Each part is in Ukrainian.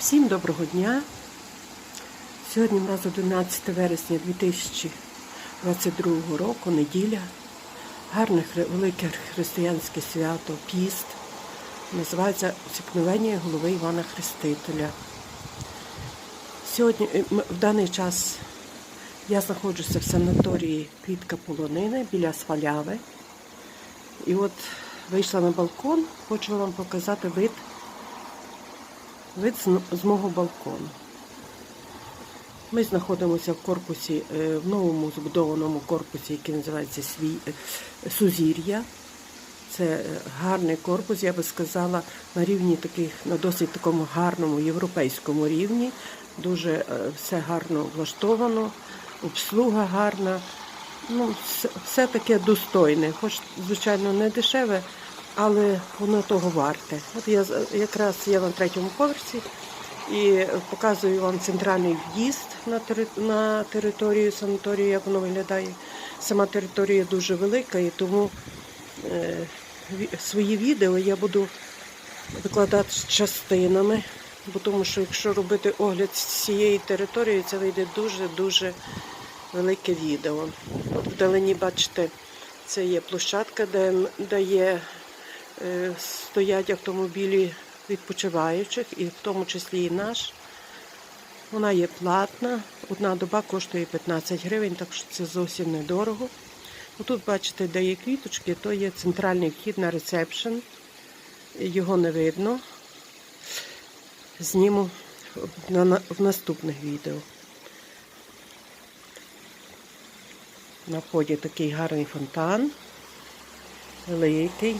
Всім доброго дня. Сьогодні у нас 11 вересня 2022 року, неділя. Гарне велике християнське свято, піст. Називається Сікновення голови Івана Хрестителя. Сьогодні, е, в даний час я знаходжуся в санаторії Квітка Полонини біля Сваляви. І от вийшла на балкон, хочу вам показати вид вид з, мого балкону. Ми знаходимося в корпусі, е, в новому збудованому корпусі, який називається Свій, е, Сузір'я. Це е, гарний корпус, я би сказала, на рівні таких, на досить такому гарному європейському рівні. Дуже все гарно влаштовано, обслуга гарна. Ну, все таке достойне, хоч, звичайно, не дешеве, але воно того варте. От я якраз я на третьому поверсі і показую вам центральний в'їзд на, на територію санаторію, як воно виглядає. Сама територія дуже велика, і тому е, свої відео я буду викладати з частинами, бо тому що якщо робити огляд цієї території, це вийде дуже-дуже велике відео. От вдалині, бачите, це є площадка, де, де є, стоять автомобілі відпочиваючих, і в тому числі і наш. Вона є платна. Одна доба коштує 15 гривень, так що це зовсім недорого. Отут, бачите, де є квіточки, то є центральний вхід на ресепшн. Його не видно. Зніму в наступних відео. На вході такий гарний фонтан, великий.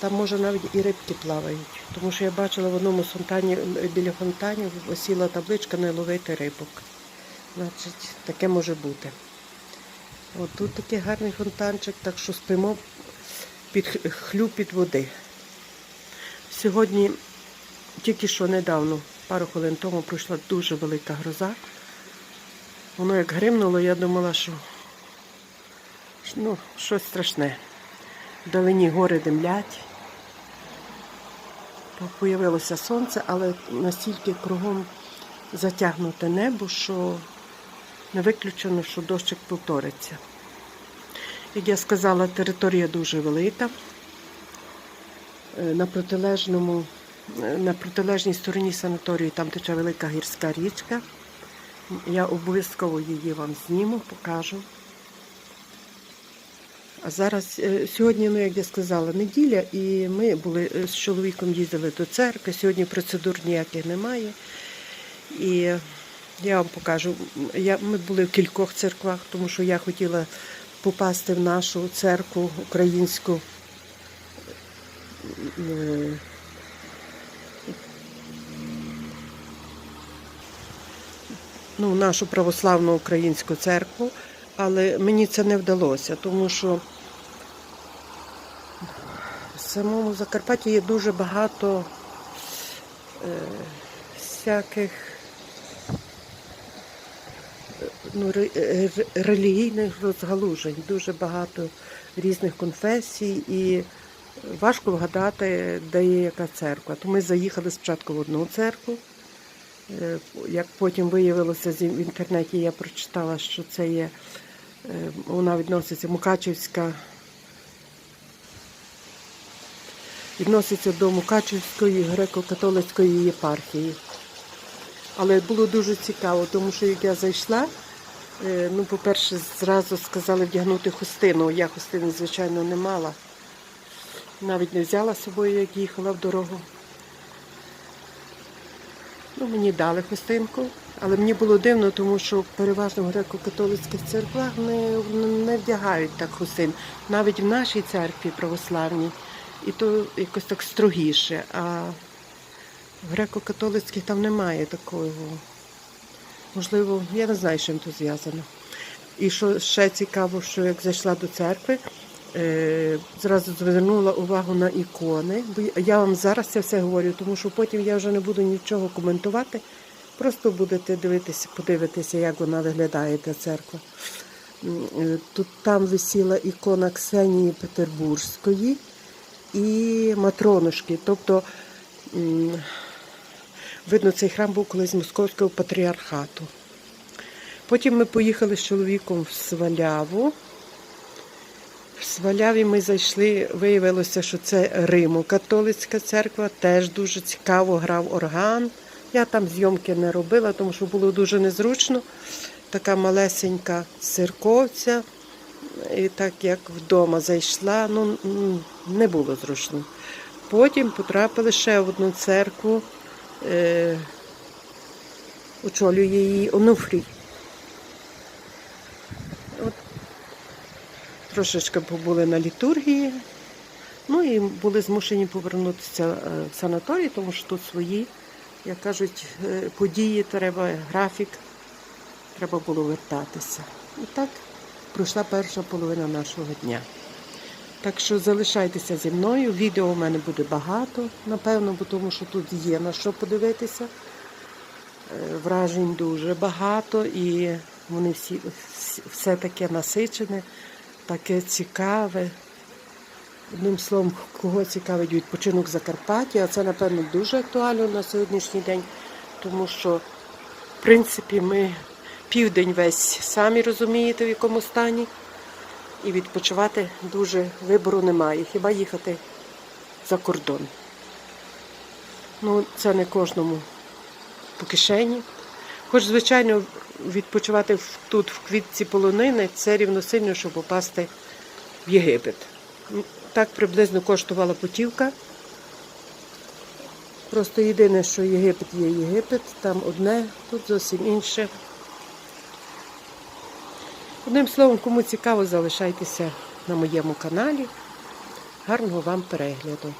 Там може навіть і рибки плавають, тому що я бачила в одному фонтані, біля фонтанів осіла табличка не ловити рибок. Значить, таке може бути. От тут такий гарний фонтанчик, так що спимо під хлюпіт води. Сьогодні, тільки що недавно, пару хвилин тому, пройшла дуже велика гроза. Воно як гримнуло, я думала, що ну, щось страшне. Вдалині гори димлять. Появилося сонце, але настільки кругом затягнуте небо, що не виключено, що дощик повториться. Як я сказала, територія дуже велика. Е, На протилежному, е, на протилежній стороні санаторію там тече велика гірська річка. Я обов'язково її вам зніму, покажу. А зараз, е, сьогодні, ну як я сказала, неділя, і ми були е, з чоловіком їздили до церкви. Сьогодні процедур ніяких немає. І я вам покажу. Я, ми були в кількох церквах, тому що я хотіла попасти в нашу церкву українську. ну, нашу православну українську церкву, але мені це не вдалося, тому що в самому Закарпатті є дуже багато е, всяких ну, ре- е, ре- релігійних розгалужень, дуже багато різних конфесій і важко вгадати, де є яка церква. То ми заїхали спочатку в одну церкву. Е, Як потім виявилося в інтернеті, я прочитала, що це є, вона відноситься Мукачівська, відноситься до Мукачівської греко-католицької єпархії. Але було дуже цікаво, тому що як я зайшла, е, ну, по-перше, зразу сказали вдягнути хустину. Я хустини, звичайно, не мала. Навіть не взяла з собою, як їхала в дорогу. Ну, мені дали хустинку, але мені було дивно, тому що переважно в греко-католицьких церквах не, не вдягають так хустин. Навіть в нашій церкві православній, і то якось так строгіше. А в греко-католицьких там немає такого. Можливо, я не знаю, з чим то зв'язано. І що ще цікаво, що як зайшла до церкви, зразу звернула увагу на ікони. Бо я вам зараз це все говорю, тому що потім я вже не буду нічого коментувати. Просто будете дивитися, подивитися, як вона виглядає та церква. Е, Тут там висіла ікона Ксенії Петербурзької і Матронушки. Тобто видно, цей храм був колись московського патріархату. Потім ми поїхали з чоловіком в Сваляву. В Сваляві ми зайшли, виявилося, що це Римо-католицька церква, теж дуже цікаво грав орган. Я там зйомки не робила, тому що було дуже незручно. Така малесенька церковця. І так як вдома зайшла, ну не було зручно. Потім потрапили ще в одну церкву, е, очолює її Онуфрій. Трошечки побули на літургії, ну і були змушені повернутися е, в санаторій, тому що тут свої, як кажуть, е, події, треба графік, треба було вертатися. І так пройшла перша половина нашого дня. Так що залишайтеся зі мною. Відео у мене буде багато, напевно, бо тому що тут є на що подивитися. Е, Вражень дуже багато і вони всі все таке насичене, таке цікаве. Одним словом, кого цікавить відпочинок в Закарпатті, а це, напевно, дуже актуально на сьогоднішній день, тому що, в принципі, ми південь весь самі розумієте, в якому стані. І відпочивати дуже вибору немає. Хіба їхати за кордон. Ну, це не кожному по кишені. Хоч, звичайно, відпочивати тут, в квітці полонини, це рівносильно, щоб попасти в Єгипет. Ну, Так приблизно коштувала путівка. Просто єдине, що Єгипет є Єгипет, там одне, тут зовсім інше. Одним словом, кому цікаво, залишайтеся на моєму каналі. Гарного вам перегляду.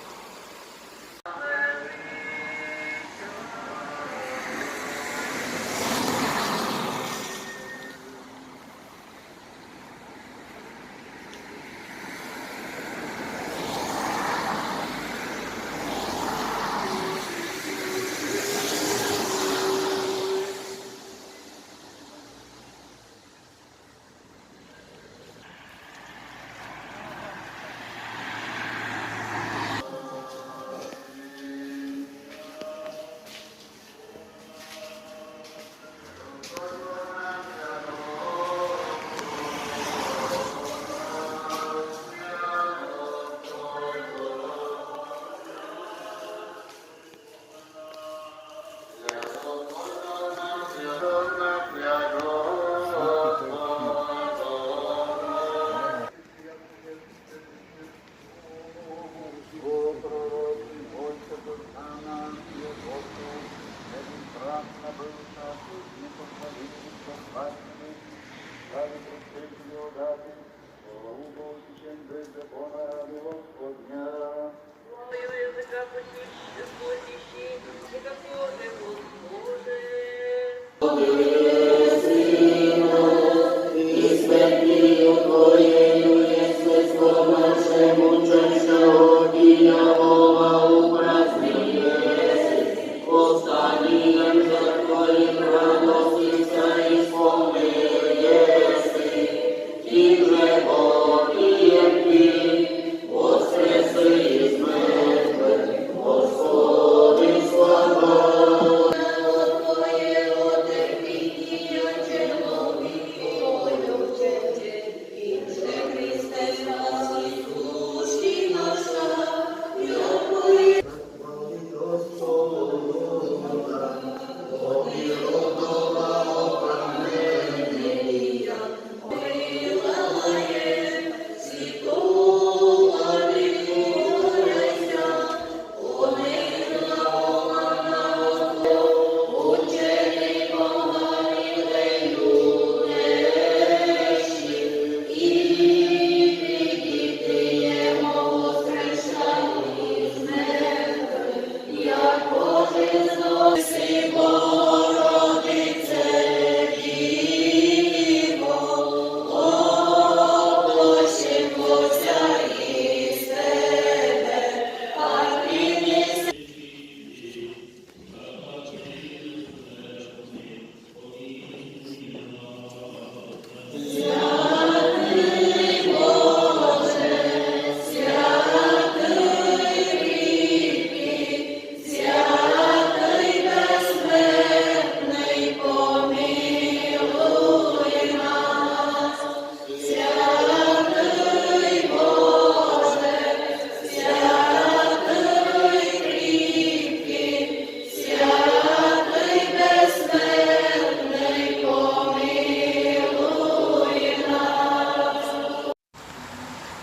Amen.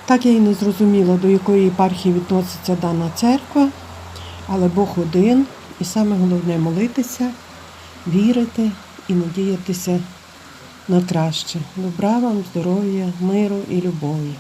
Так я і не зрозуміла, до якої єпархії відноситься дана церква, але Бог один, і саме головне молитися, вірити і надіятися на краще. Добра вам, здоров'я, миру і любові.